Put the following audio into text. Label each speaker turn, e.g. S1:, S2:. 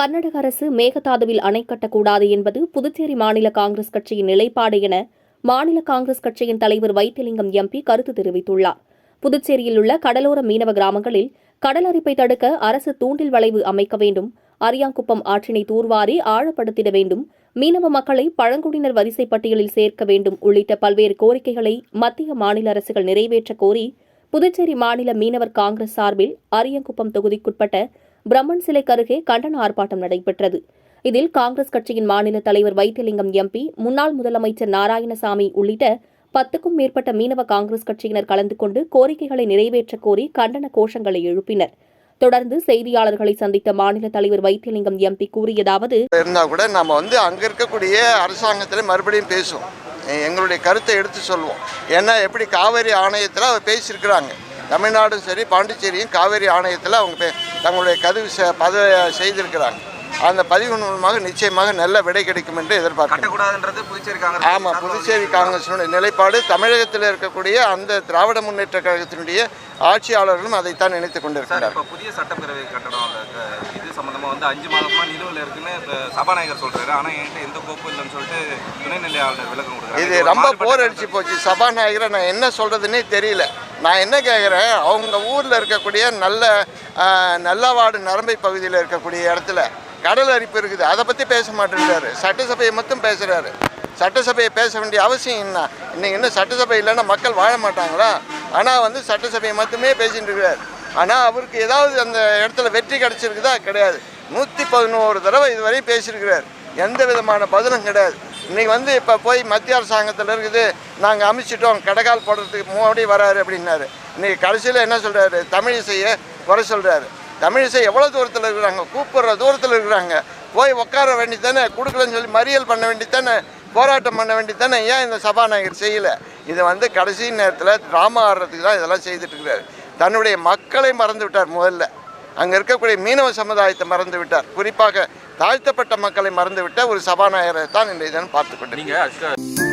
S1: கர்நாடக அரசு மேகதாதுவில் அணை கட்டக்கூடாது என்பது புதுச்சேரி மாநில காங்கிரஸ் கட்சியின் நிலைப்பாடு என மாநில காங்கிரஸ் கட்சியின் தலைவர் வைத்திலிங்கம் எம்பி கருத்து தெரிவித்துள்ளார். புதுச்சேரியில் உள்ள கடலோர மீனவ கிராமங்களில் கடல் அரிப்பை தடுக்க அரசு தூண்டில் வளைவு அமைக்க வேண்டும். அரியாங்குப்பம் ஆற்றினை தூர்வாரி ஆழப்படுத்திட வேண்டும். மீனவ மக்களை பழங்குடியினர் வரிசை பட்டியலில் சேர்க்க வேண்டும் உள்ளிட்ட பல்வேறு கோரிக்கைகளை மத்திய மாநில அரசுகள் நிறைவேற்ற கோரி புதுச்சேரி மாநில மீனவர் காங்கிரஸ் சார்பில் அரியங்குப்பம் தொகுதிக்குட்பட்ட பிரம்மன் சிலை அருகே கண்டன ஆர்ப்பாட்டம் நடைபெற்றது. இதில் காங்கிரஸ் கட்சியின் மாநில தலைவர் வைத்தியலிங்கம் எம்பி முன்னாள் முதலமைச்சர் நாராயணசாமி உள்ளிட்ட பத்துக்கும் மேற்பட்ட மீனவ காங்கிரஸ் கட்சியினர் கலந்து கொண்டு கோரிக்கைகளை நிறைவேற்ற கோரி கண்டன கோஷங்களை எழுப்பினர். தொடர்ந்து செய்தியாளர்களை சந்தித்த மாநில தலைவர் வைத்தியலிங்கம் எம்பி கூறியதாவது
S2: இருந்தால் கூட நம்ம வந்து அங்க இருக்கக்கூடிய அரசாங்கத்தில் மறுபடியும் பேசுவோம். எங்களுடைய கருத்தை எடுத்து சொல்லுவோம் ஏன்னா எப்படி காவேரி ஆணையத்தில் அவர் பேசியிருக்கிறாங்க. தமிழ்நாடும் சரி பாண்டிச்சேரியும் காவேரி ஆணையத்தில் அவங்க தங்களுடைய கதவு பதவி செய்திருக்கிறாங்க. அந்த பதிவு மூலமாக நிச்சயமாக நல்ல விடை கிடைக்கும் என்று
S3: காங்கிரஸ்.
S2: ஆமாம் புதுச்சேரி காங்கிரசினுடைய நிலைப்பாடு தமிழகத்தில் இருக்கக்கூடிய அந்த திராவிட முன்னேற்ற கழகத்தினுடைய ஆட்சியாளர்களும் அதைத்தான் நினைத்துக்
S3: சார்
S2: கொண்டிருக்கிறார்
S3: புதிய சட்டப்பேரவை கட்டடம் அந்த க- இது வந்து அஞ்சு மாதமா நிலுவையில் இருக்குன்னு சபாநாயகர் சொல்றாரு. ஆனா என்கிட்ட எந்த கோப்பும் இல்லைன்னு சொல்லிட்டு துணைநிலை ஆளுநர் விளக்கம் கொடுக்குறாரு.
S2: இது ரொம்ப போர் அடிச்சு போச்சு. சபாநாயகரை நான் என்ன சொல்கிறதுனே தெரியல. நான் என்ன கேட்குறேன் அவங்க ஊரில் இருக்கக்கூடிய நல்ல நல்லவாடு நரம்பை பகுதியில் இருக்கக்கூடிய இடத்துல கடல் அரிப்பு இருக்குது. அதை பற்றி பேச மாட்டேங்கிறாரு சட்டசபையை மட்டும் பேசுகிறாரு சட்டசபையை பேச வேண்டிய அவசியம் என்ன? இன்றைக்கி இன்னும் சட்டசபை இல்லைன்னா மக்கள் வாழ மாட்டாங்களா? ஆனால் வந்து சட்டசபையை மட்டுமே பேசிட்டு இருக்கிறார் ஆனால் அவருக்கு ஏதாவது அந்த இடத்துல வெற்றி கிடச்சிருக்குதா? கிடையாது. நூற்றி பதினோரு தடவை இதுவரை பேசியிருக்கிறார். எந்த விதமான பதிலும் கிடையாது. இன்றைக்கி வந்து இப்போ போய் மத்திய அரசாங்கத்தில் இருக்குது நாங்கள் அமைச்சிட்டோம் கடைக்கால் போடுறதுக்கு மோடி வராரு அப்படின்னாரு. இன்னைக்கு கடைசியில் என்ன சொல்கிறாரு தமிழிசையை குறை சொல்கிறாரு தமிழிசை எவ்வளோ தூரத்தில் இருக்கிறாங்க? கூப்பிடுற தூரத்தில் இருக்கிறாங்க. போய் உட்கார வேண்டித்தானே கொடுக்கலன்னு சொல்லி மறியல் பண்ண வேண்டித்தானே போராட்டம் பண்ண வேண்டித்தானே ஏன் இந்த சபாநாயகர் செய்யலை? இதை வந்து கடைசி நேரத்தில் ட்ராமா ஆடுறதுக்கு தான் இதெல்லாம் செய்துட்டு இருக்கிறாரு. தன்னுடைய மக்களை மறந்து விட்டார் முதல்ல. அங்கே இருக்கக்கூடிய மீனவ சமுதாயத்தை மறந்து விட்டார் குறிப்பாக தாழ்த்தப்பட்ட மக்களை மறந்து விட்ட ஒரு சபாநாயகரை தான் இந்த இதன் பார்த்து கொண்டிருக்கிறோம்